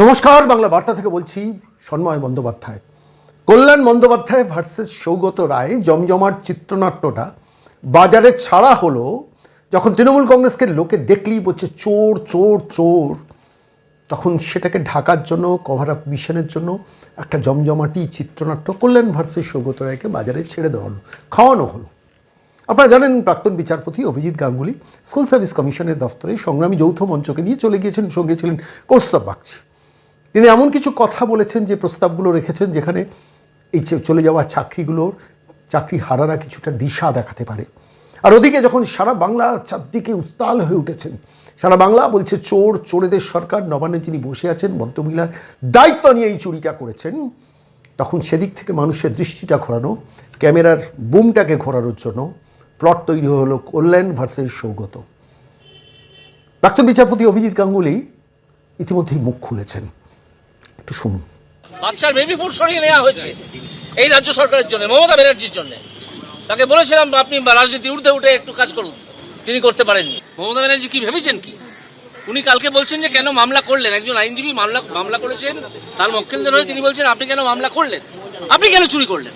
নমস্কার, বাংলা বার্তা থেকে বলছি সন্ময় বন্দ্যোপাধ্যায়। কল্যাণ বন্দ্যোপাধ্যায় ভার্সেস সৌগত রায় জমজমার চিত্রনাট্যটা বাজারে ছাড়া হলো যখন তৃণমূল কংগ্রেসকে লোকে দেখলেই বলছে, চোর চোর চোর, তখন সেটাকে ঢাকার জন্য কভার আপ মিশনের জন্য একটা জমজমাটি চিত্রনাট্য কল্যাণ ভার্সেস সৌগত রায়কে বাজারে ছেড়ে দেওয়া হলো, খাওয়ানো হলো। আপনারা জানেন প্রাক্তন বিচারপতি অভিজিৎ গাঙ্গুলি স্কুল সার্ভিস কমিশনের দফতরে সংগ্রামী যৌথ মঞ্চকে নিয়ে চলে গিয়েছেন, সঙ্গে ছিলেন কৌস্তব বাগচি। তিনি এমন কিছু কথা বলেছেন যে প্রস্তাবগুলো রেখেছেন যেখানে এই চলে যাওয়া চাকরিগুলোর চাকরি হারারা কিছুটা দিশা দেখাতে পারে। আর ওদিকে যখন সারা বাংলা চারদিকে উত্তাল হয়ে উঠেছেন, সারা বাংলা বলছে চোর, চোরেদের সরকার, নবান্নে যিনি বসে আছেন, ভদ্রমহিলা দায়িত্ব নিয়ে এই চুরিটা করেছেন, তখন সেদিক থেকে মানুষের দৃষ্টিটা ঘোরানো, ক্যামেরার বুমটাকে ঘোরানোর জন্য প্লট তৈরি হলো কল্যাণ ভার্সেস সৌগত। প্রাক্তন বিচারপতি অভিজিৎ গাঙ্গুলি ইতিমধ্যেই মুখ খুলেছেন। একটু শুনুন। বাচ্চার বেবি ফুড সরিয়ে নেওয়া হয়েছে এই রাজ্য সরকারের জন্য, মমতা ব্যানার্জির জন্য। তাকে বলেছিলাম, আপনি রাজনীতি উঠতে উঠে একটু কাজ করুন। তিনি করতে পারেননি। মমতা ব্যানার্জি কি ভেবেছেন কি? উনি কালকে বলছেন যে, কেন মামলা করলেন? একজন আইনজীবী মামলা মামলা করেছেন, তার মক্কেলদের হয়ে তিনি বলছেন, আপনি কেন মামলা করলেন? আপনি কেন চুরি করলেন?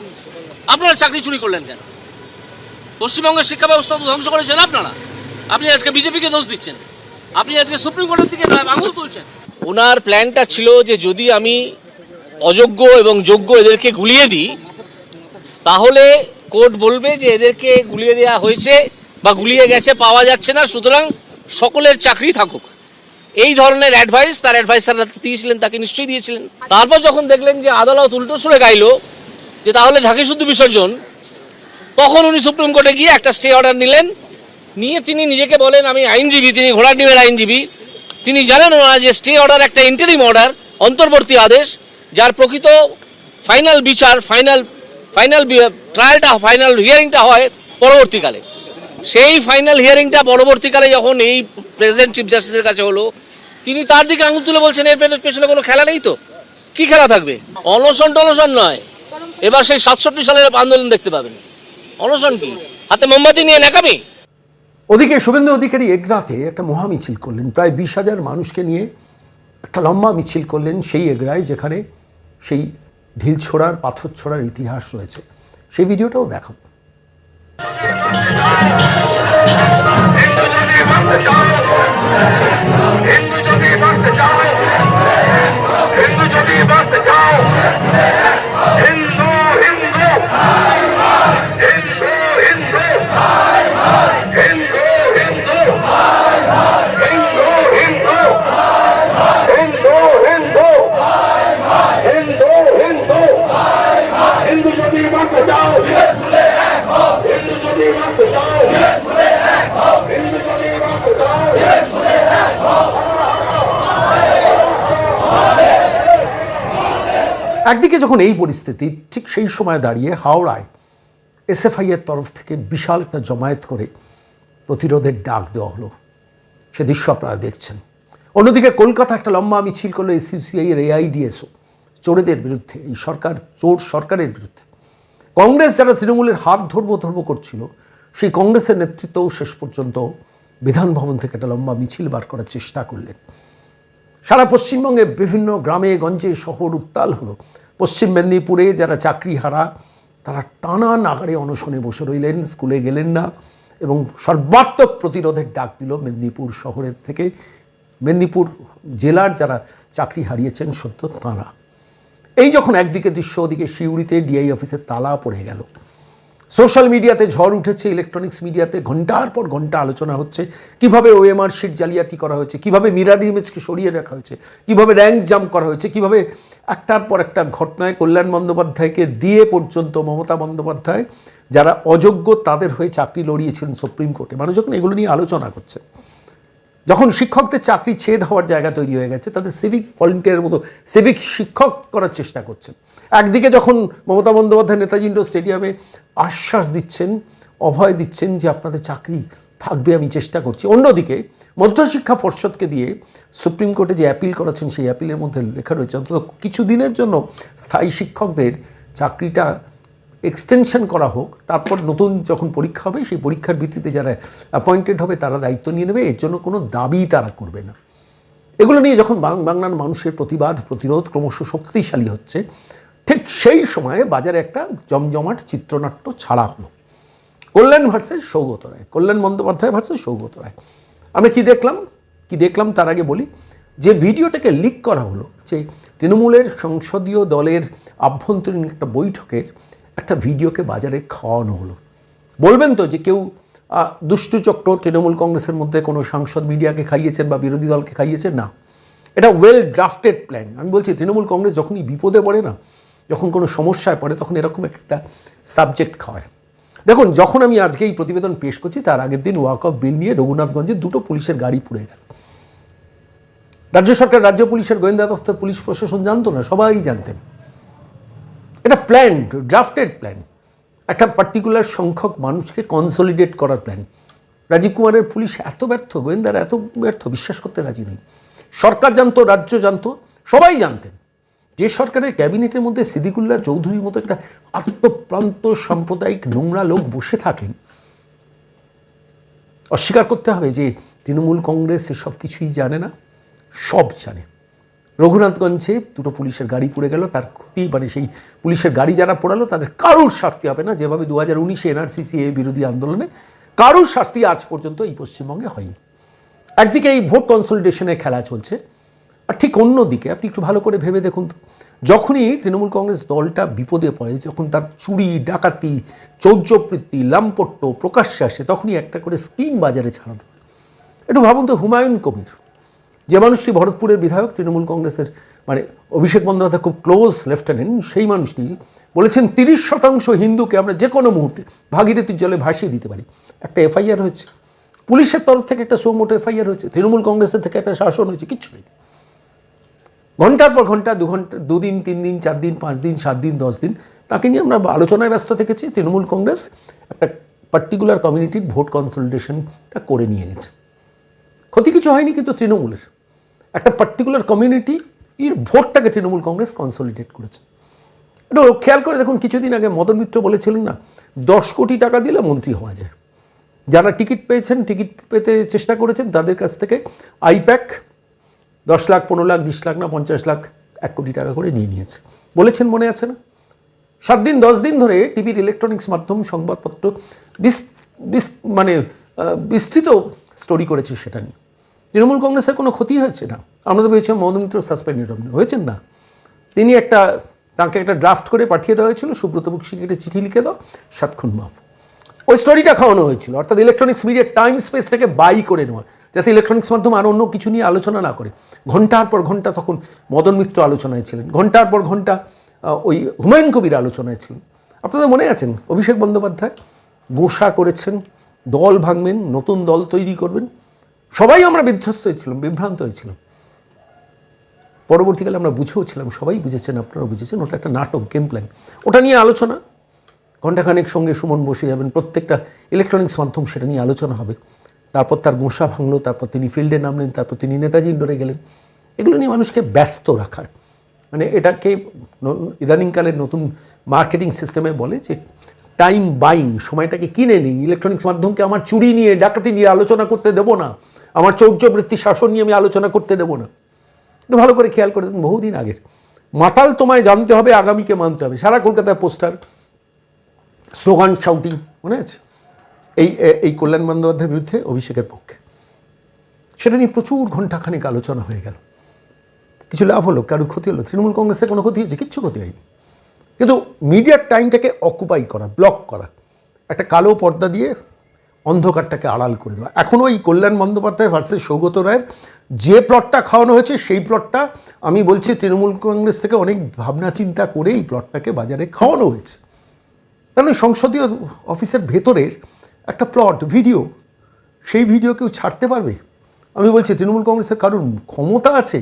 আপনারা চাকরি চুরি করলেন কেন? পশ্চিমবঙ্গের শিক্ষা ব্যবস্থা তো ধ্বংস করেছেন আপনারা। আপনি আজকে বিজেপিকে দোষ দিচ্ছেন। আপনি আজকে সুপ্রিম কোর্টের দিকে আঙুল তুলছেন। ওনার প্ল্যানটা ছিল যে যদি আমি অযোগ্য এবং যোগ্য এদেরকে গুলিয়ে দিই, তাহলে কোর্ট বলবে যে এদেরকে গুলিয়ে দেওয়া হয়েছে বা গুলিয়ে গেছে, পাওয়া যাচ্ছে না, সুতরাং সকলের চাকরি থাকুক। এই ধরনের অ্যাডভাইস তার অ্যাডভাইসার দিয়েছিলেন, তাকে নিশ্চয়ই দিয়েছিলেন। তারপর যখন দেখলেন যে আদালত উল্টো সুরে গাইলো, যে তাহলে ঢাকি শুদ্ধ বিসর্জন, তখন উনি সুপ্রিম কোর্টে গিয়ে একটা স্টে অর্ডার নিলেন। নিয়ে তিনি নিজেকে বলেন, আমি আইনজীবী, তিনি ঘোড়া ডিমের আইনজীবী। তিনি জানেন না যে স্টে অর্ডার একটা ইন্টারিম অর্ডার অন্তর্বর্তী আদেশ, যার প্রকৃত ফাইনাল বিচার ফাইনাল ফাইনাল ট্রায়ালটা ফাইনাল হিয়ারিংটা হয় পরবর্তীকালে। সেই ফাইনাল হিয়ারিংটা পরবর্তীকালে যখন এই প্রেসিডেন্ট চিফ জাস্টিসের কাছে হলো, তিনি তার দিকে আঙুল তুলে বলছেন, এর পেছনে কোনো খেলা নেই তো? কি খেলা থাকবে? অনশন টনশন নয়। এবার সেই সাতষট্টি সালের আন্দোলন দেখতে পাবেন। অনশন কি? হাতে মোমবাতি নিয়ে নেকামি ওদিকে শুভেন্দু অধিকারী এগরাতে একটা মহা মিছিল করলেন। প্রায় বিশ হাজার মানুষকে নিয়ে একটা লম্বা মিছিল করলেন সেই এগরায় যেখানে সেই ঢিল ছোড়ার, পাথর ছোড়ার ইতিহাস রয়েছে। সেই ভিডিওটাও দেখাবো। হিন্দু একদিকে যখন এই পরিস্থিতি, ঠিক সেই সময় দাঁড়িয়ে হাওড়ায় এসএফআই এর তরফ থেকে বিশাল একটা জমায়েত করে প্রতিরোধের ডাক দেওয়া হলো। সে দৃশ্য আপনারা দেখছেন। অন্যদিকে কলকাতা একটা লম্বা মিছিল করল এসইউসিআই এর এআইডিএসও, চোরেদের বিরুদ্ধে, এই সরকার, চোর সরকারের বিরুদ্ধে। কংগ্রেস যারা তৃণমূলের হাত ধরবো ধরবো করছিল, সেই কংগ্রেসের নেতৃত্বও শেষ পর্যন্ত বিধান ভবন থেকে একটা লম্বা মিছিল বার করার চেষ্টা করলেন। সারা পশ্চিমবঙ্গে বিভিন্ন গ্রামে, গঞ্জে, শহর উত্তাল হলো। পশ্চিম মেদিনীপুরে যারা চাকরি হারা তারা টানা নাগারে অনশনে বসে রইলেন, স্কুলে গেলেন না এবং সর্বাত্মক প্রতিরোধের ডাক দিল মেদিনীপুর শহরের থেকে। মেদিনীপুর জেলার যারা চাকরি হারিয়েছেন সত্য তাঁরা। এই যখন একদিকে দৃশ্য, ওদিকে শিউড়িতে ডিআই অফিসের তালা পড়ে গেল। সোশ্যাল মিডিয়াতে ঝড় উঠেছে ইলেকট্রনিক্স মিডিয়াতে ঘণ্টার পর ঘণ্টা আলোচনা হচ্ছে। কীভাবে ওএমআর শিট জালিয়াতি করা হয়েছে, কীভাবে মিরার ইমেজকে সরিয়ে রাখা হয়েছে, কীভাবে র্যাঙ্ক জাম্প করা হয়েছে, কীভাবে একটার পর একটা ঘটনায় কল্যাণ বন্দ্যোপাধ্যায়কে দিয়ে পর্যন্ত মমতা বন্দ্যোপাধ্যায়, যারা অযোগ্য তাদের হয়ে চাকরি লড়িয়েছিলেন সুপ্রিম কোর্টে মানুষ যখন এগুলো নিয়ে আলোচনা করছে যখন শিক্ষকদের চাকরি ছেদ হওয়ার জায়গা তৈরি হয়ে গেছে, তাদের সিভিক ভলেন্টিয়ারের মতো সিভিক শিক্ষক করার চেষ্টা করছেন। একদিকে যখন মমতা বন্দ্যোপাধ্যায় নেতাজি ইন্ডোর স্টেডিয়ামে আশ্বাস দিচ্ছেন, অভয় দিচ্ছেন যে আপনাদের চাকরি থাকবে, আমি চেষ্টা করছি। অন্যদিকে মধ্যশিক্ষা পর্ষদকে দিয়ে সুপ্রিম কোর্টে যে অ্যাপিল করেছেন সেই অ্যাপিলের মধ্যে লেখা রয়েছে, অন্তত কিছু দিনের জন্য স্থায়ী শিক্ষকদের চাকরিটা এক্সটেনশন করা হোক, তারপর নতুন যখন পরীক্ষা হবে, সেই পরীক্ষার ভিত্তিতে যারা অ্যাপয়েন্টেড হবে, তারা দায়িত্ব নিয়ে নেবে, এর জন্য কোনো দাবি তারা করবে না। এগুলো নিয়ে যখন বাংলার মানুষের প্রতিবাদ, প্রতিরোধ ক্রমশ শক্তিশালী হচ্ছে, ঠিক সেই সময়ে বাজারে একটা জমজমাট চিত্রনাট্য ছাড়া হলো। Kalyan versus Saugata Roy, Kalyan Bandyopadhyay versus Saugata Roy. আমি কি দেখলাম? কি দেখলাম? তার আগে বলি, যে ভিডিওটাকে লিক করা হলো, যে তৃণমূলের সংসদীয় দলের আভ্যন্তরীণ একটা বৈঠকের একটা ভিডিওকে বাজারে খাওয়ানো হলো। বলবেন তো যে কেউ দুষ্টুচক্র তৃণমূল কংগ্রেসের মধ্যে কোনো সাংসদ মিডিয়াকে খাইয়েছেন বা বিরোধী দলকে খাইয়েছেন? না। এটা ওয়েল ড্রাফটেড প্ল্যান আমি বলছি, তৃণমূল কংগ্রেস যখনই বিপদে পড়ে না, যখন কোনো সমস্যায় পড়ে, তখন এরকম একটা সাবজেক্ট খাওয়ায় দেখুন, যখন আমি আজকে এই প্রতিবেদন পেশ করছি, তার আগের দিন ওয়াক অফ বিল নিয়ে রঘুনাথগঞ্জে দুটো পুলিশের গাড়ি পুড়ে গেল। রাজ্য সরকার, রাজ্য পুলিশের গোয়েন্দা দপ্তর, পুলিশ প্রশাসন জানতো না, সবাই জানতেন। এটা প্ল্যান ড্রাফটেড প্ল্যান একটা পার্টিকুলার সংখ্যক মানুষকে কনসলিডেট করার প্ল্যান রাজীব কুমারের পুলিশ এত ব্যর্থ, গোয়েন্দারা এত ব্যর্থ, বিশ্বাস করতে রাজি নেই। সরকার জানতো, রাজ্য জানতো, সবাই জানতেন। যে সরকারের ক্যাবিনেটের মধ্যে সিদ্দিকুল্লাহ চৌধুরীর মতো একটা আত্মপ্রান্ত, সাম্প্রদায়িক, নোংরা লোক বসে থাকেন, অস্বীকার করতে হবে যে তৃণমূল কংগ্রেস এসব কিছুই জানে না, সব জানে। রঘুনাথগঞ্জে দুটো পুলিশের গাড়ি পুড়ে গেল, তার ক্ষতি মানে সেই পুলিশের গাড়ি যারা পোড়ালো, তাদের কারোর শাস্তি হবে না যেভাবে দু হাজার উনিশে এনআরসিসি বিরোধী আন্দোলনে কারোর শাস্তি আজ পর্যন্ত এই পশ্চিমবঙ্গে হয়নি একদিকে এই ভোট কনসলিডেশনের খেলা চলছে, আর ঠিক অন্যদিকে, আপনি একটু ভালো করে ভেবে দেখুন তো, যখনই তৃণমূল কংগ্রেস দলটা বিপদে পড়ে, যখন তার চুরি, ডাকাতি, চৌর্যবৃত্তি, লাম্পট্য প্রকাশ্যে আসে, তখনই একটা করে স্কিম বাজারে হয়। একটু ভাবুন তো হুমায়ুন কবির যে মানুষটি ভরতপুরের বিধায়ক, তৃণমূল কংগ্রেসের মানে অভিষেক বন্দ্যোপাধ্যায় খুব ক্লোজ লেফটেন্যান্ট, সেই মানুষটি বলেছেন তিরিশ শতাংশ হিন্দুকে আমরা যে কোনো মুহূর্তে ভাগীরথীর জলে ভাসিয়ে দিতে পারি। একটা এফআইআর হয়েছে। পুলিশের তরফ থেকে একটা সোমোটো এফআইআর হয়েছে। তৃণমূল কংগ্রেসের থেকে একটা শাসন হয়েছে। কিচ্ছু নেই। ঘণ্টার পর ঘণ্টা, দু ঘণ্টা, দুদিন, তিন দিন, চার দিন, পাঁচ দিন, সাত দিন, দশ দিন, তাকে নিয়ে আমরা আলোচনায় ব্যস্ত থেকেছি। তৃণমূল কংগ্রেস একটা পার্টিকুলার কমিউনিটির ভোট কনসলিডেশনটা করে নিয়ে গেছে। ক্ষতি কিছু হয়নি কিন্তু তৃণমূলের। একটা পার্টিকুলার কমিউনিটি এর ভোটটাকে তৃণমূল কংগ্রেস কনসলিডেট করেছে। এটা খেয়াল করে দেখুন, কিছুদিন আগে মদন মিত্র বলেছিলেন না, দশ কোটি টাকা দিলে মন্ত্রী হওয়া যায়। যারা টিকিট পেয়েছেন, টিকিট পেতে চেষ্টা করেছেন, তাদের কাছ থেকে আইপ্যাক দশ লাখ, পনেরো লাখ, বিশ লাখ না পঞ্চাশ লাখ, এক কোটি টাকা করে নিয়ে নিয়েছে। বলেছেন মনে আছে না? সাত দিন, দশ দিন ধরে টিভির ইলেকট্রনিক্স মাধ্যম সংবাদপত্র বিস- মানে বিস্তৃত স্টোরি করেছে সেটা নিয়ে। তৃণমূল কংগ্রেসের কোনো ক্ষতি হয়েছে না? আমরা তো পেয়েছিলাম মদন মিত্র সাসপেন্ডেড হয়েছেন না। তিনি একটা, তাকে একটা ড্রাফট করে পাঠিয়ে দেওয়া হয়েছিল। সুব্রত বক্সিকে একটা চিঠি লিখে দাও সাতক্ষণ মাফ। ওই স্টোরিটা খাওয়ানো হয়েছিল। অর্থাৎ ইলেকট্রনিক্স মিডিয়ার টাইম স্পেসটাকে বাই করে নেওয়া, যাতে ইলেকট্রনিক্স মাধ্যম আর অন্য কিছু নিয়ে আলোচনা না করে। ঘণ্টার পর ঘণ্টা তখন মদন মিত্র আলোচনায় ছিলেন। ঘণ্টার পর ঘণ্টা ওই হুমায়ুন কবির আলোচনায় ছিলেন। আপনাদের মনে আছেন? অভিষেক বন্দ্যোপাধ্যায় গোসা করেছেন, দল ভাঙবেন, নতুন দল তৈরি করবেন। সবাই আমরা বিধ্বস্ত হয়েছিলাম, বিভ্রান্ত হয়েছিলাম। পরবর্তীকালে আমরা বুঝেওছিলাম সবাই বুঝেছেন আপনারা বুঝেছেন, ওটা একটা নাটক গেম প্ল্যান ওটা নিয়ে আলোচনা, ঘণ্টাখানেক সঙ্গে সুমন বসে যাবেন, প্রত্যেকটা ইলেকট্রনিক্স মাধ্যম সেটা নিয়ে আলোচনা হবে। তারপর তার গোসা ভাঙলো, তারপর তিনি ফিল্ডে নামলেন, তারপর তিনি নেতাজি ইন্ডোরে গেলেন। এগুলো নিয়ে মানুষকে ব্যস্ত রাখার। মানে এটাকে ইদানিংকালের নতুন মার্কেটিং সিস্টেমে বলে যে টাইম বাইং সময়টাকে কিনে নিই ইলেকট্রনিক্স মাধ্যমকে আমার চুরি নিয়ে, ডাকাতি নিয়ে আলোচনা করতে দেবো না। আমার চৌর্যবৃত্তি শাসন নিয়ে আমি আলোচনা করতে দেবো না। একটু ভালো করে খেয়াল করে দেখুন, বহুদিন আগের। মাতাল তোমায় জানতে হবে, আগামীকে মানতে হবে। সারা কলকাতায় পোস্টার, স্লোগান শাউটিং মনে আছে? এই এই কল্যাণ বন্দ্যোপাধ্যায়ের বিরুদ্ধে অভিষেকের পক্ষে। সেটা নিয়ে প্রচুর ঘণ্টাখানেক আলোচনা হয়ে গেল। কিছু লাভ হলো কারও ক্ষতি হলো, তৃণমূল কংগ্রেসের কোনো ক্ষতি হয়েছে, কিচ্ছু ক্ষতি হয়নি। কিন্তু মিডিয়ার টাইমটাকে অকুপাই করা ব্লক করা, একটা কালো পর্দা দিয়ে অন্ধকারটাকে আড়াল করে দেওয়া। এখনও এই কল্যাণ বন্দ্যোপাধ্যায় ভার্সেস সৌগত রায়ের যে প্লটটা খাওয়ানো হয়েছে, সেই প্লটটা আমি বলছি তৃণমূল কংগ্রেস থেকে অনেক ভাবনা চিন্তা করে এই প্লটটাকে বাজারে খাওয়ানো হয়েছে। তাহলে সংসদীয় অফিসের ভেতরের একটা প্লট ভিডিও সেই ভিডিও কেউ ছাড়তে পারবে? আমি বলছি তৃণমূল কংগ্রেসের কারোর ক্ষমতা আছে?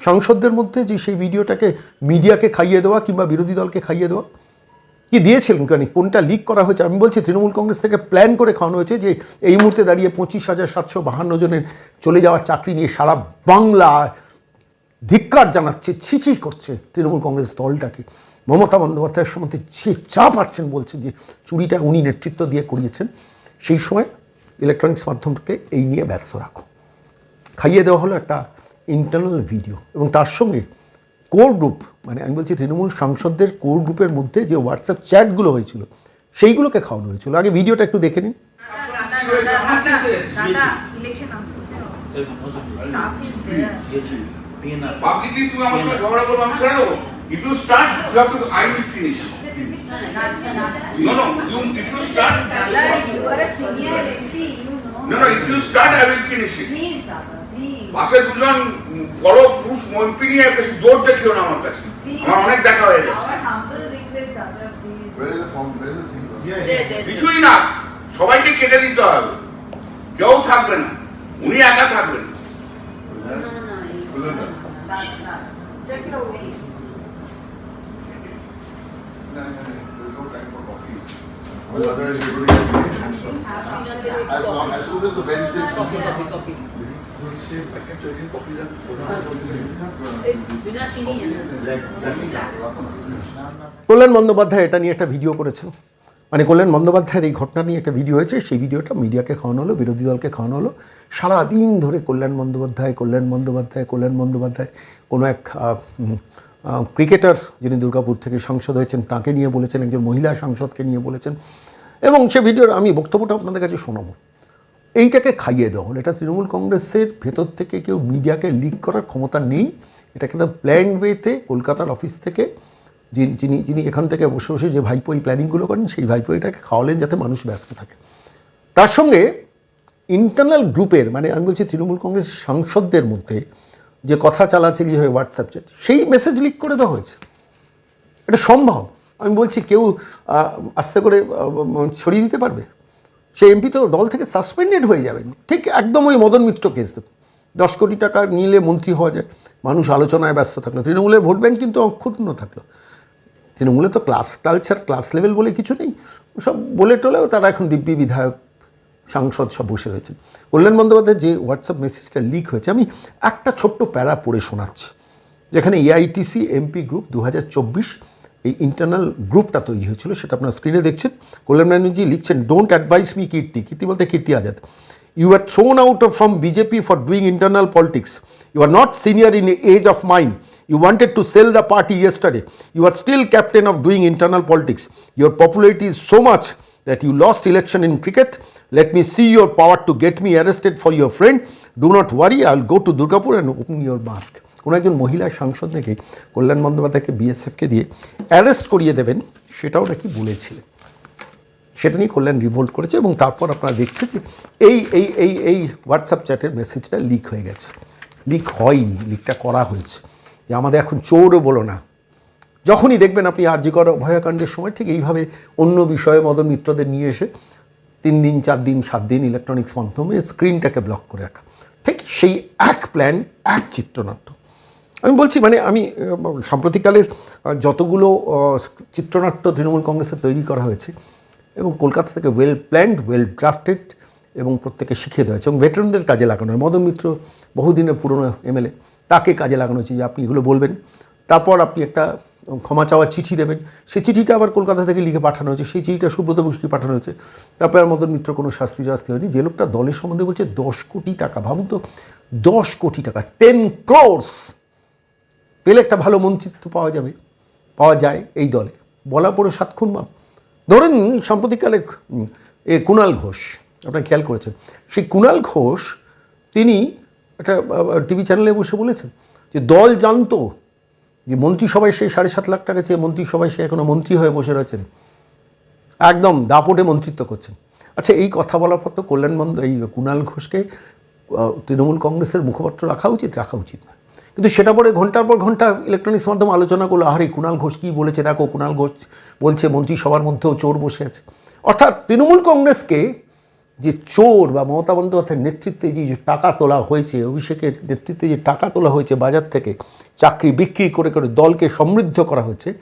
সংসদদের মধ্যে যে সেই ভিডিওটাকে মিডিয়াকে খাইয়ে দেওয়া কিংবা বিরোধী দলকে খাইয়ে দেওয়া? কি দিয়েছিলেন কেন কোনটা লিক করা হয়েছে? আমি বলছি, তৃণমূল কংগ্রেস থেকে প্ল্যান করে খাওয়ানো হয়েছে যে এই মুহূর্তে দাঁড়িয়ে পঁচিশ হাজার সাতশো বাহান্ন জনের চলে যাওয়ার চাকরি নিয়ে সারা বাংলা ধিক্কার জানাচ্ছে ছিচি করছে তৃণমূল কংগ্রেস দলটাকে। মমতা বন্দ্যোপাধ্যায়ের সম্বন্ধে যে চা পাচ্ছেন বলছেন যে চুরিটা উনি নেতৃত্ব দিয়ে করিয়েছেন, সেই সময় ইলেকট্রনিক্স মাধ্যমকে এই নিয়ে ব্যস্ত রাখো। খাইয়ে দেওয়া হলো একটা ইন্টারনাল ভিডিও এবং তার সঙ্গে কোর গ্রুপ মানে আমি বলছি তৃণমূল সাংসদদের কোর গ্রুপের মধ্যে যে হোয়াটসঅ্যাপ চ্যাটগুলো হয়েছিল, সেইগুলোকে খাওয়ানো হয়েছিল। আগে ভিডিওটা একটু দেখে নিন। লিখে নাও স্টাফ ইজ দেয়ার পাবলিকলি তুমি আমার সঙ্গে ঝগড়া পাশে দুজন বড় পুরুষ মন্ত্রী নিয়ে বেশি জোর দেখিও না আমার কাছে আমার অনেক দেখা হয়ে গেছে? কিছুই না সবাইকে কেটে দিতে হবে কেউ থাকবে না উনি একা থাকবেন. Well, otherwise you're going to get very handsome. As long, as soon as the bench sits. Coffee, coffee, coffee. I can charge you coffee then. बिना चीनी है ना কল্যাণ বন্দ্যোপাধ্যায় এটা নিয়ে একটা ভিডিও করেছে মানে কল্যাণ বন্দ্যোপাধ্যায়ের এই ঘটনা নিয়ে একটা ভিডিও হয়েছে সেই ভিডিওটা মিডিয়াকে খাওয়ানো হলো বিরোধী দলকে খাওয়ানো হলো সারাদিন ধরে কল্যাণ বন্দ্যোপাধ্যায় কল্যাণ বন্দ্যোপাধ্যায় কল্যাণ বন্দ্যোপাধ্যায় কোনো এক আহ, উম, আহ, ক্রিকেটার যিনি দুর্গাপুর থেকে সাংসদ হয়েছেন তাকে নিয়ে বলেছেন একজন মহিলা সাংসদকে নিয়ে বলেছেন এবং সে ভিডিওর আমি বক্তব্যটা আপনাদের কাছে শোনাবো এইটাকে খাইয়ে হলো এটা তৃণমূল কংগ্রেসের ভেতর থেকে কেউ মিডিয়াকে লিক করার ক্ষমতা নেই। এটা কিন্তু প্ল্যান ওয়েতে কলকাতার অফিস থেকে যিনি যিনি যিনি এখান থেকে বসে বসে যে ভাইপো এই প্ল্যানিংগুলো করেন, সেই ভাইপো এটাকে খাওয়ালেন যাতে মানুষ ব্যস্ত থাকে। তার সঙ্গে ইন্টারনাল গ্রুপের মানে আমি বলছি তৃণমূল কংগ্রেস সাংসদদের মধ্যে যে কথা চালাচালি হয় হোয়াটসঅ্যাপ চ্যাট সেই মেসেজ লিক করে দেওয়া হয়েছে। এটা সম্ভব? আমি বলছি কেউ আস্তে করে ছড়িয়ে দিতে পারবে? সে এমপি তো দল থেকে সাসপেন্ডেড হয়ে যাবেন। ঠিক একদম ওই মদন মিত্র কেস দশ কোটি টাকা নিলে মন্ত্রী হওয়া যায়, মানুষ আলোচনায় ব্যস্ত থাকল। তৃণমূলের ভোট ব্যাংক কিন্তু অক্ষুণ্ণ থাকল। তৃণমূলে তো ক্লাস কালচার ক্লাস লেভেল বলে কিছু নেই। সব বলে টলেও তারা এখন দিব্যি বিধায়ক, সাংসদ সব বসে রয়েছেন। কল্যাণ বন্দ্যোপাধ্যায় যে হোয়াটসঅ্যাপ মেসেজটা লিক হয়েছে, আমি একটা ছোট্ট প্যারা পড়ে শোনাচ্ছি। যেখানে এআইটিসি এমপি গ্রুপ দু হাজার চব্বিশ এই ইন্টারনাল গ্রুপটা তৈরি হয়েছিল সেটা আপনার স্ক্রিনে দেখছেন কল্যাণ ব্যানার্জি লিখছেন don't advise me Kirti Kirti বলতে Kirti Azad you are thrown out of from BJP for doing internal politics you are not senior in age of mind You wanted to sell the party yesterday. You are still captain of doing internal politics. Your popularity is so much that you lost election in cricket. Let me see your power to get me arrested for your friend. Do not worry, I'll go to Durgapur and open your mask. কোনো একজন মহিলা সাংসদ নাকি কল্যাণ বন্দ্যোপাধ্যায়কে বিএসএফকে দিয়ে arrest করিয়ে দেবেন সেটাও নাকি বলেছিলেন। সেটা নিয়ে কল্যাণ রিভোল্ট করেছে এবং তারপর আপনারা দেখছে যে এই এই এই এই হোয়াটসঅ্যাপ চ্যাটের মেসেজটা লিক হয়ে গেছে। লিক হয়নি লিকটা করা হয়েছে। যে আমাদের এখন চোরও বলো না। যখনই দেখবেন আপনি আর্যিকর ভয়াকাণ্ডের সময় ঠিক এইভাবে অন্য বিষয়ে মদন মিত্রদের নিয়ে এসে তিন দিন, চার দিন, সাত দিন ইলেকট্রনিক্স মাধ্যমে স্ক্রিনটাকে ব্লক করে রাখা। ঠিক সেই এক প্ল্যান এক চিত্রনাট্য। আমি বলছি মানে আমি সাম্প্রতিককালের যতগুলো চিত্রনাট্য তৃণমূল কংগ্রেসে তৈরি করা হয়েছে এবং কলকাতা থেকে ওয়েল প্ল্যান্ড ওয়েল ড্রাফটেড এবং প্রত্যেকে শিখিয়ে দেওয়া হয়েছে এবং ভেটারানদের কাজে লাগানো হয়। মদন মিত্র বহুদিনের পুরনো এমএলএ, তাকে কাজে লাগানো হয়েছে যে আপনি এগুলো বলবেন। তারপর আপনি একটা ক্ষমা চাওয়ার চিঠি দেবেন। সেই চিঠিটা আবার কলকাতা থেকে লিখে পাঠানো হয়েছে। সেই চিঠিটা সুব্রত বসুকে পাঠানো হয়েছে। তারপরে আর মদন মিত্র কোনো শাস্তি শাস্তি হয়নি। যে লোকটা দলের সম্বন্ধে বলছে, দশ কোটি টাকা, ভাবুন তো, দশ কোটি টাকা টেন ক্রোর্স পেলে একটা ভালো মন্ত্রিত্ব পাওয়া যাবে, পাওয়া যায় এই দলে। বলা পড়ে সাত খুন মাপ ধরেন সাম্প্রতিককালে এ কুণাল ঘোষ, আপনারা খেয়াল করেছেন, সেই কুণাল ঘোষ তিনি একটা টিভি চ্যানেলে বসে বলেছেন যে দল জানতো যে মন্ত্রিসভায় সেই সাড়ে সাত লাখ টাকা চেয়ে মন্ত্রিসভায় সে এখনও মন্ত্রী হয়ে বসে রয়েছেন। একদম দাপটে মন্ত্রিত্ব করছেন। আচ্ছা এই কথা বলার পর তো কল্যাণ বন্দ এই কুণাল ঘোষকে তৃণমূল কংগ্রেসের মুখপাত্র রাখা উচিত? রাখা উচিত না। কিন্তু সেটা পরে ঘণ্টার পর ঘণ্টা ইলেকট্রনিক্স মাধ্যমে আলোচনা করল আরে কুণাল ঘোষ কী বলেছে? দেখো কুণাল ঘোষ বলছে মন্ত্রিসভার মধ্যেও চোর বসে আছে। অর্থাৎ তৃণমূল কংগ্রেসকে যে চোর বা মমতা বন্দ্যোপাধ্যায়ের নেতৃত্বে যে টাকা তোলা হয়েছে, অভিষেকের নেতৃত্বে যে টাকা তোলা হয়েছে বাজার থেকে, চাকরি বিক্রি করে করে দলকে সমৃদ্ধ করা হয়েছে,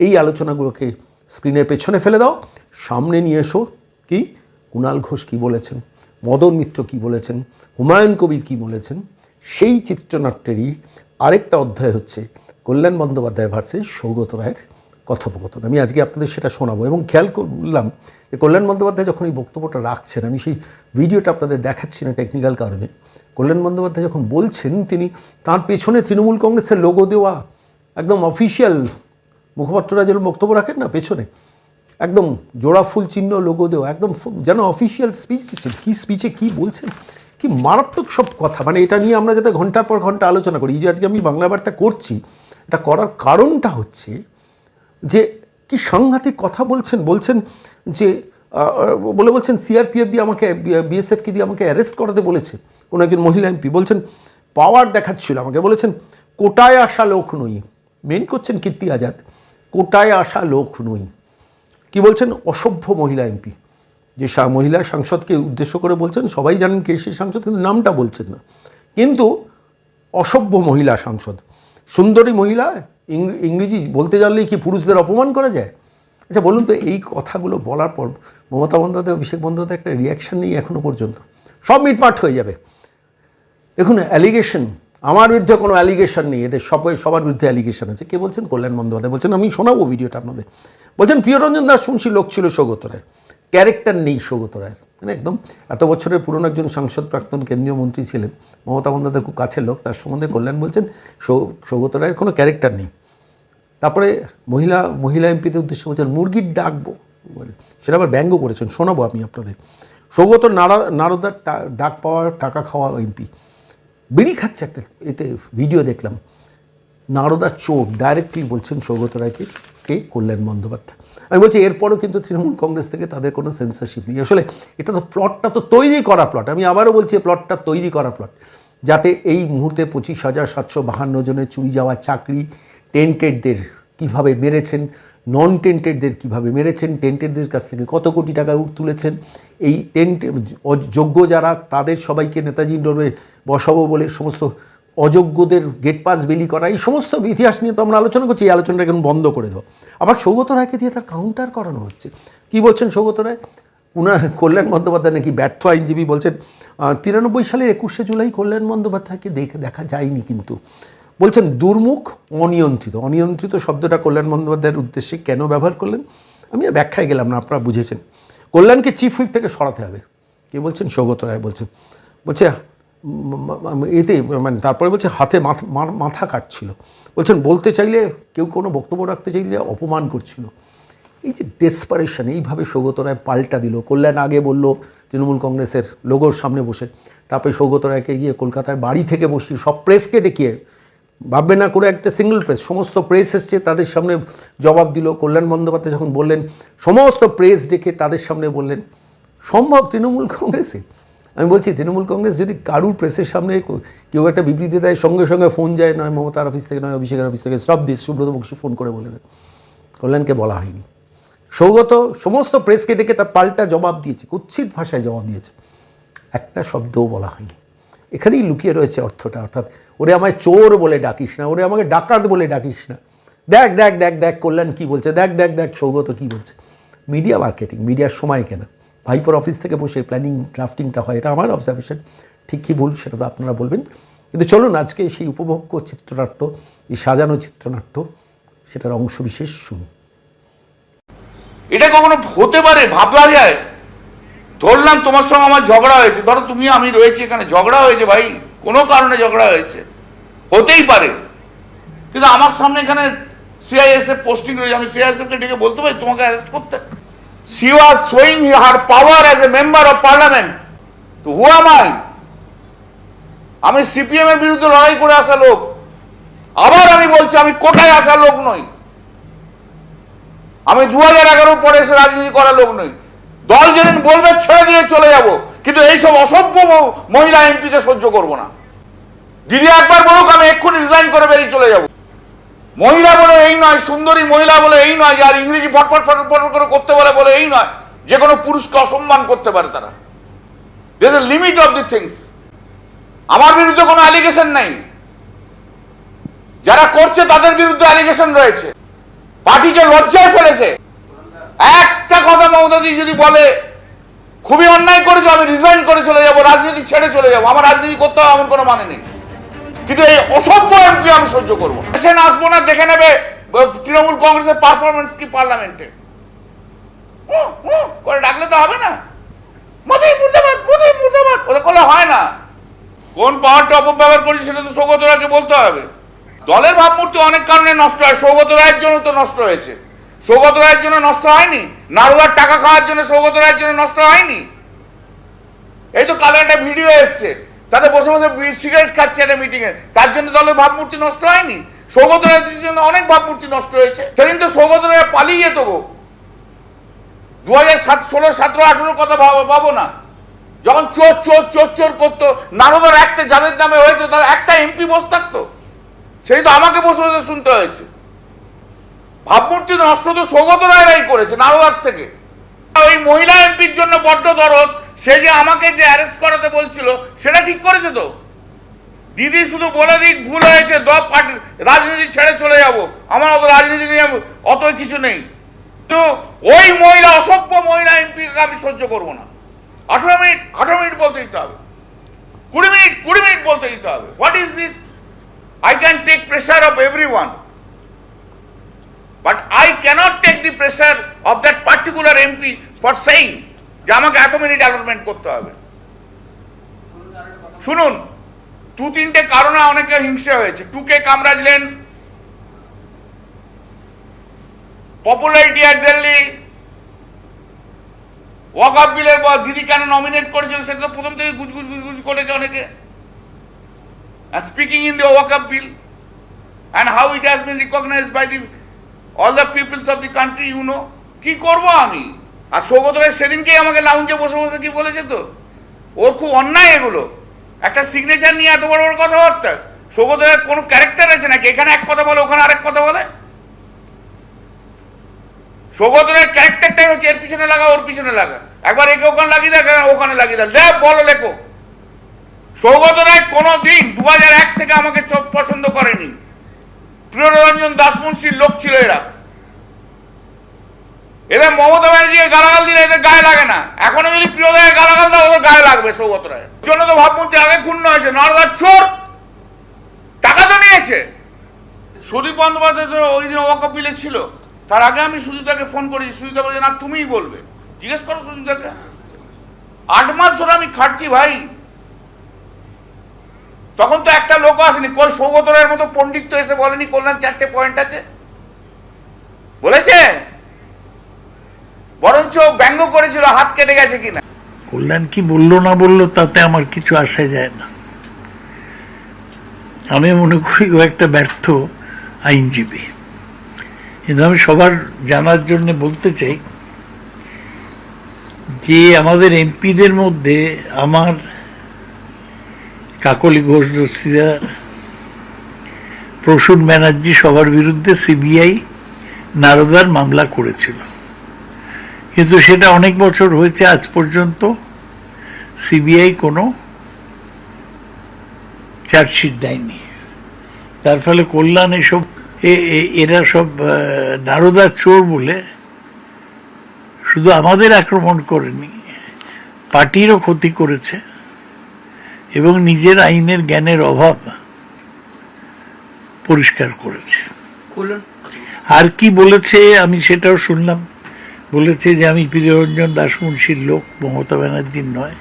এই আলোচনাগুলোকে স্ক্রিনের পেছনে ফেলে দাও। সামনে নিয়ে এসো। কি? কুণাল ঘোষ কী বলেছেন? মদন মিত্র কী বলেছেন? হুমায়ুন কবির কী বলেছেন? সেই চিত্রনাট্যেরই আরেকটা অধ্যায় হচ্ছে কল্যাণ বন্দ্যোপাধ্যায় ভার্সেস সৌগত রায়ের কথোপকথন। আমি আজকে আপনাদের সেটা শোনাবো এবং খেয়াল করলাম যে কল্যাণ বন্দ্যোপাধ্যায় যখন এই বক্তব্যটা রাখছেন, আমি সেই ভিডিওটা আপনাদের দেখাচ্ছি না টেকনিক্যাল কারণে। কল্যাণ বন্দ্যোপাধ্যায় যখন বলছেন, তিনি তার পেছনে তৃণমূল কংগ্রেসের লোগো দেওয়া, একদম অফিসিয়াল মুখপাত্ররা যেন বক্তব্য রাখেন না পেছনে, একদম জোড়া ফুল চিহ্ন লোগো দেওয়া, একদম যেন অফিসিয়াল স্পিচ দিচ্ছেন। কী স্পিচে কী বলছেন? কি মারাত্মক সব কথা। মানে এটা নিয়ে আমরা যাতে ঘণ্টার পর ঘণ্টা আলোচনা করি, এই যে আজকে আমি বাংলা বার্তা করছি, এটা করার কারণটা হচ্ছে যে কি সাংঘাতিক কথা বলছেন বলছেন যে বলে বলছেন সিআরপিএফ দিয়ে আমাকে বিএসএফকে দিয়ে আমাকে অ্যারেস্ট করাতে বলেছে। কোনো একজন মহিলা এমপি বলছেন পাওয়ার দেখাচ্ছিল আমাকে। বলেছেন, কোটায় আসা লোক নই। মেন করছেন কীর্তি আজাদ, কোটায় আসা লোক নই। কি বলছেন? অসভ্য মহিলা এমপি যে মহিলা সাংসদকে উদ্দেশ্য করে বলছেন, সবাই জানেন কে সেই সাংসদ, কিন্তু নামটা বলছেন না। কিন্তু অসভ্য মহিলা সাংসদ, সুন্দরী মহিলা ইংরেজি বলতে জানলেই কি পুরুষদের অপমান করা যায়? আচ্ছা বলুন তো, এই কথাগুলো বলার পর মমতা বন্দ্যোপাধ্যায়, অভিষেক বন্দ্যোপাধ্যায় একটা রিয়াকশন নেই এখনও পর্যন্ত। সব মিটমাট হয়ে যাবে। দেখুন অ্যালিগেশন আমার বিরুদ্ধে কোনো অ্যালিগেশন নেই। এদের সবাই সবার বিরুদ্ধে অ্যালিগেশন আছে। কে বলছেন? কল্যাণ বন্দ্যোপাধ্যায় বলছেন, আমি শোনাবো ভিডিওটা আপনাদের। বলছেন, প্রিয়রঞ্জন দাস, শুনছি, লোক ছিল সৌগত রায় ক্যারেক্টার নেই সৌগত রায়ের মানে একদম এত বছরের পুরনো একজন সাংসদ, প্রাক্তন কেন্দ্রীয় মন্ত্রী ছিলেন। মমতা বন্দ্যোপাধ্যায়ের খুব কাছের লোক, তার সম্বন্ধে কল্যাণ বলছেন সৌগত রায়ের কোনো ক্যারেক্টার নেই। তারপরে মহিলা মহিলা এমপিদের উদ্দেশ্যে বলছেন, মুরগির ডাকবো। সেটা আবার ব্যঙ্গ করেছেন, শোনাবো আমি আপনাদের। সৌগত নারা, নারদার ডাক পাওয়ার, টাকা খাওয়া এমপি। বিড়ি খাচ্ছে একটা এতে ভিডিও দেখলাম। নারদা চোর ডাইরেক্টলি বলছেন সৌগত রায়কে কে? কল্যাণ বন্দ্যোপাধ্যায়। আমি বলছি এরপরও কিন্তু তৃণমূল কংগ্রেস থেকে তাদের কোনো সেন্সারশিপ নেই। আসলে এটা তো প্লটটা তো তৈরি করা প্লট আমি আবারও বলছি প্লটটা তৈরি করা প্লট যাতে এই মুহূর্তে পঁচিশ হাজার সাতশো বাহান্ন জনের চুরি যাওয়া চাকরি টেন্টেডদের কীভাবে মেরেছেন নন টেন্টেডদের কীভাবে মেরেছেন টেন্টেডদের কাছ থেকে কত কোটি টাকা তুলেছেন, এই টেন্ট যোগ্য যারা, তাদের সবাইকে নেতাজি ইন্ডোরে বসাবো বলে সমস্ত অযোগ্যদের গেট পাস বেলি করা, এই সমস্ত ইতিহাস নিয়ে তো আমরা আলোচনা করছি, এই আলোচনাটা এখন বন্ধ করে দাও আবার সৌগত রায়কে দিয়ে তার কাউন্টার করানো হচ্ছে। কি বলছেন সৌগত রায়? উনা কল্যাণ বন্দ্যোপাধ্যায় নাকি ব্যর্থ আইনজীবী বলছেন তিরানব্বই সালের একুশে জুলাই কল্যাণ বন্দ্যোপাধ্যায়কে দেখে দেখা যায়নি কিন্তু। বলছেন, দুর্মুখ, অনিয়ন্ত্রিত। অনিয়ন্ত্রিত শব্দটা কল্যাণ বন্দ্যোপাধ্যায়ের উদ্দেশ্যে কেন ব্যবহার করলেন? আমি ব্যাখ্যায় গেলাম না, আপনারা বুঝেছেন। কল্যাণকে চিফ হুইপ থেকে সরাতে হবে। কে বলছেন? সৌগত রায় বলছেন। বলছে এতে মানে তারপরে বলছে হাতে মাথা কাটছিল। বলছেন, বলতে চাইলে কেউ কোনো বক্তব্য রাখতে চাইলে অপমান করছিল। এই যে ডেসপারেশন এইভাবে সৌগত রায় পাল্টা দিল। কল্যাণ আগে বলল, তৃণমূল কংগ্রেসের লোগোর সামনে বসে। তারপরে সৌগত রায়কে গিয়ে কলকাতায় বাড়ি থেকে বসিয়ে সব প্রেসকে ডেকে ভাববে না করে একটা সিঙ্গল প্রেস সমস্ত প্রেস এসছে তাদের সামনে জবাব দিল। কল্যাণ বন্দ্যোপাধ্যায় যখন বললেন, সমস্ত প্রেস ডেকে তাদের সামনে বললেন, সম্ভব তৃণমূল কংগ্রেসে? আমি বলছি, তৃণমূল কংগ্রেস যদি কারুর প্রেসের সামনে কেউ একটা বিবৃতি দেয়, সঙ্গে সঙ্গে ফোন যায়, নয় মমতার অফিস থেকে, নয় অভিষেকের অফিস থেকে সব দিস, সুব্রত বক্সি ফোন করে বলে দেয়। কল্যাণকে বলা হয়নি। সৌগত সমস্ত প্রেসকে ডেকে তার পাল্টা জবাব দিয়েছে, কুৎসিত ভাষায় জবাব দিয়েছে। একটা শব্দও বলা হয়নি। এখানেই লুকিয়ে রয়েছে অর্থটা, অর্থাৎ ওরে আমায় চোর বলে ডাকিস না, ওরে আমাকে ডাকাত বলে ডাকিস না। দেখ দেখ দেখ দেখ, কল্যাণ কী বলছে, দেখ দেখ দেখ, সৌগত কী বলছে। মিডিয়া মার্কেটিং মিডিয়ার সময় কেনা। ভাইপোর অফিস থেকে বসে প্ল্যানিং ড্রাফটিংটা হয়, এটা আমার অবজারভেশন ঠিক কী ভুল সেটা তো আপনারা বলবেন। কিন্তু চলুন, আজকে সেই উপভোগ্য চিত্রনাট্য, এই সাজানো চিত্রনাট্য, সেটার অংশ বিশেষ শুনি। এটা কখনো হতে পারে, ভাবলা যায়। ধরলাম তোমার সঙ্গে আমার ঝগড়া হয়েছে। ধরো তুমি, আমি রয়েছি এখানে, ঝগড়া হয়েছে ভাই, কোনো কারণে ঝগড়া হয়েছে। হতেই পারে। কিন্তু আমার সামনে এখানে সিআইএসএফ পোস্টিং রয়েছে, আমি সিআইএসএফ কে ডেকে বলতে পারি, তোমাকে অ্যারেস্ট করতে? She was showing her power as a member of parliament তো হু am I? আমি সিপিএম এর বিরুদ্ধে লড়াই করে আসা লোক। আবার আমি বলছি, আমি কোটায় আসা লোক নই। আমি দু হাজার এগারো পরে এসে রাজনীতি করা লোক নই। দল যেদিন বলবে ছেড়ে দিয়ে চলে যাব। কিন্তু এইসব অসভ্য মহিলা এমপিকে সহ্য করব না। দিদি একবার বলুক, আমি এক্ষুনি রিজাইন করে বেরিয়ে চলে যাব। মহিলা বলে এই নয়, সুন্দরী মহিলা বলে এই নয় আর ইংরেজি ফটফট ফটফট ফটফট করে করতে বলে বলে এই নয়, যে কোনো পুরুষকে অসম্মান করতে পারে তারা। There a limit of the things আমার বিরুদ্ধে কোনো অ্যালিগেশন নেই। যারা করছে তাদের বিরুদ্ধে অ্যালিগেশন রয়েছে। পার্টিকে লজ্জায় ফেলেছে। একটা কথা মমতাদি যদি বলে, খুবই অন্যায় করেছ, আমি রিজাইন করে চলে যাব, রাজনীতি ছেড়ে চলে যাব, আমার রাজনীতি করতে হবে এমন কোনো মানে নেই। কিন্তু এই অসভ্য এমপি আমি সহ্য করব। সে আসব না, দেখে নেবে তৃণমূল কংগ্রেসের পারফরমেন্স কি পার্লামেন্টে করে ডাকলে তো হবে না। মোদি মুর্দাবাদ মোদি মুর্দাবাদ, ওদের করলে হয় না। কোন পাওয়ারটা অপব্যবহার করেছে সেটা তো সৌগত রায়কে বলতে হবে। দলের ভাবমূর্তি অনেক কারণে নষ্ট হয়, সৌগত রায়ের জন্য তো নষ্ট হয়েছে। সৌগত রায়ের জন্য নষ্ট হয়নি নারুয়ার টাকা খাওয়ার জন্য সৌগত রায়ের জন্য নষ্ট হয়নি। এই তো কালো একটা ভিডিও এসছে। তাতে বসে বসে সিগারেট খাচ্ছে একটা মিটিং এ। তার জন্য দলের ভাবমূর্তি নষ্ট হয়নি। সৌগত রায়ের জন্য অনেক ভাবমূর্তি নষ্ট হয়েছে। সেদিন তো সৌগত রায় পালিয়ে যেত গো। দু হাজার সাত, ষোলো, সতেরো, আঠেরোর কথা ভাবো ভাবো না। যখন চোর চোর চোর চোর করতো, নারদার একটা যাদের নামে হয়েছে, তার একটা এমপি বসে থাকতো। সেই তো আমাকে বসে বসে শুনতে হয়েছে। ভাবমূর্তি নষ্ট তো সৌগত রায়রাই করেছে, নারদার থেকে। ওই মহিলা এমপির জন্য বড্ড দরদ। সে যে আমাকে যে অ্যারেস্ট করাতে বলছিল, সেটা ঠিক করেছে তো? দিদি শুধু বলে দিক, ভুল হয়েছে, দপ পার্টি রাজনীতি ছেড়ে চলে যাব। আমার অত রাজনীতি নিয়ে অত কিছু নেই। তো ওই মহিলা, অসভ্য মহিলা এমপিকে আমি সহ্য করব না। আঠারো মিনিট আঠারো মিনিট বলতে দিতে হবে। কুড়ি মিনিট কুড়ি মিনিট বলতে দিতে হবে। What is this I can take pressure of everyone but I cannot take the pressure of that particular MP for saying যে আমাকে এত মিনিট অ্যালটমেন্ট করতে হবে। শুনুন, দু তিনটে কারণে অনেকে হিংসা হয়েছে। টুকে Kamaraj lane popularity at Delhi ওয়াকআপ বিলের পর দিদি কেন নমিনেট করেছিল সেটা তো প্রথম থেকে গুজগুজ গুজগুজ করেছে অনেকে। And speaking in the ওয়াকআপ bill and how it has been recognized by the, all the peoples of the you know, কি করব আমি? আর সৌগত রায় সেদিনকেই আমাকে লাউঞ্জে বসে বসে কি বলেছে তো? ওর খুব অন্যায় এগুলো। একটা সিগনেচার নিয়ে এত বড় বড় কথাবার্তা। সৌগত রায়ের কোনো ক্যারেক্টার আছে নাকি? এখানে এক কথা বলে, ওখানে আরেক কথা বলে? সৌগত রায়ের ক্যারেক্টারটাই হচ্ছে এর পিছনে লাগা, ওর পিছনে লাগা। একবার একে ওখানে লাগিয়ে দেখ ওখানে লাগিয়ে দেখ। লে বলো লেখো। সৌগত রায় কোনো দিন দু থেকে আমাকে চোখ পছন্দ করেনি। প্রিয়রঞ্জন দাসমুন্সির লোক ছিল এরা। এদের মমতা ব্যানার্জিকে গালাগাল দিলে এদের গায়ে লাগে না। এখনও যদি প্রিয় প্রিয়দয়ের গালাগাল দাও, ওদের গায়ে লাগবে সৌগত রায় এর জন্য তো ভাবমূর্তি আগে ক্ষুণ্ণ হয়েছে। নরদার চোর! টাকা তো নিয়েছে। সুদীপ বন্দ্যোপাধ্যায় ওই দিন ওয়াকপিলে ছিল। তার আগে আমি সুজিতাকে ফোন করেছি। সুজিতা বলেছে, না, তুমিই বলবে। জিজ্ঞেস করো সুজিতাকে। আট মাস ধরে আমি খাটছি ভাই। তখন তো একটা লোক আসেনি। কই, সৌগত রায়ের মতো পণ্ডিত তো এসে বলেনি কল্যাণ চারটে পয়েন্ট আছে? বলেছে? বরঞ্চ ব্যঙ্গ করেছিল, হাত কেটে গেছে কিনা। কল্যাণ কি বলল না বলল, তাতে আমার কিছু আসে যায় না। আমি মনে করি ও একটা ব্যর্থ আইনজীবী। কিন্তু আমি সবার জানার জন্য বলতে চাই যে আমাদের এমপিদের মধ্যে আমার কাকলি ঘোষ দস্তিদার, প্রসূন ব্যানার্জি সবার বিরুদ্ধে সিবিআই নারদার মামলা করেছিল। কিন্তু সেটা অনেক বছর হয়েছে আজ পর্যন্ত। সিবিআই কোনো চার্জশিট দেয়নি। তার ফলে কল্যাণ এসব এরা সব নারদার চোর বলে শুধু আমাদের আক্রমণ করেনি পার্টিরও ক্ষতি করেছে এবং নিজের আইনের জ্ঞানের অভাব পরিষ্কার করেছে। আর কি বলেছে আমি সেটাও শুনলাম। বলেছে যে আমি প্রিয়রঞ্জন দাসমুন্সির লোক, মমতা ব্যানার্জির নয়।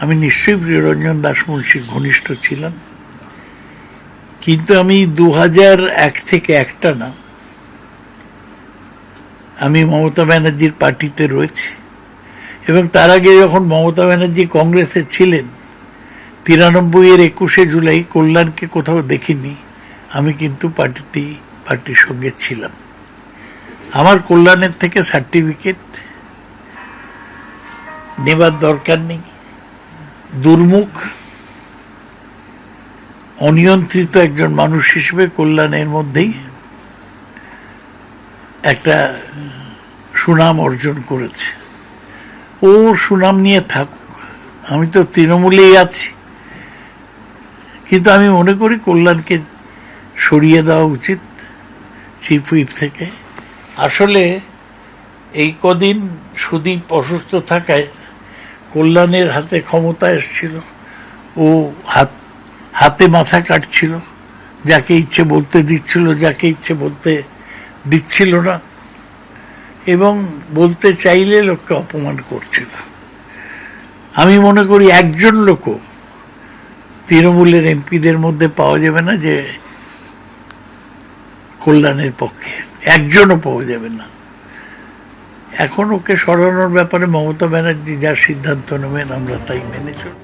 আমি নিশ্চয়ই প্রিয়রঞ্জন দাসমুন্সির ঘনিষ্ঠ ছিলাম। কিন্তু আমি দু এক থেকে একটা না। আমি মমতা ব্যানার্জির পার্টিতে রয়েছি। এবং তার আগে যখন মমতা ব্যানার্জি কংগ্রেসে ছিলেন তিরানব্বই এর একুশে জুলাই কল্যাণকে কোথাও দেখিনি। আমি কিন্তু পার্টিতেই, পার্টির সঙ্গে ছিলাম। আমার কল্যাণের থেকে সার্টিফিকেট নেবার দরকার নেই, দুর্মুখ, অনিয়ন্ত্রিত একজন মানুষ হিসেবে কল্যাণের মধ্যেই একটা সুনাম অর্জন করেছে। ওর সুনাম নিয়ে থাকুক, আমি তো তৃণমূলেই আছি। কিন্তু আমি মনে করি কল্যাণকে সরিয়ে দেওয়া উচিত চিফ হুইপ থেকে। আসলে এই কদিন সুদীপ অসুস্থ থাকায় কল্যাণের হাতে ক্ষমতা এসছিল। ও হাত, হাতে মাথা কাটছিল। যাকে ইচ্ছে বলতে দিচ্ছিল, যাকে ইচ্ছে বলতে দিচ্ছিল না। এবং বলতে চাইলে লোককে অপমান করছিল। আমি মনে করি একজন লোকও তৃণমূলের এমপিদের মধ্যে পাওয়া যাবে না যে কল্যাণের পক্ষে। একজনও পাওয়া যাবে না। এখন ওকে সরানোর ব্যাপারে মমতা ব্যানার্জি যা সিদ্ধান্ত নেবেন, আমরা তাই মেনে চলব।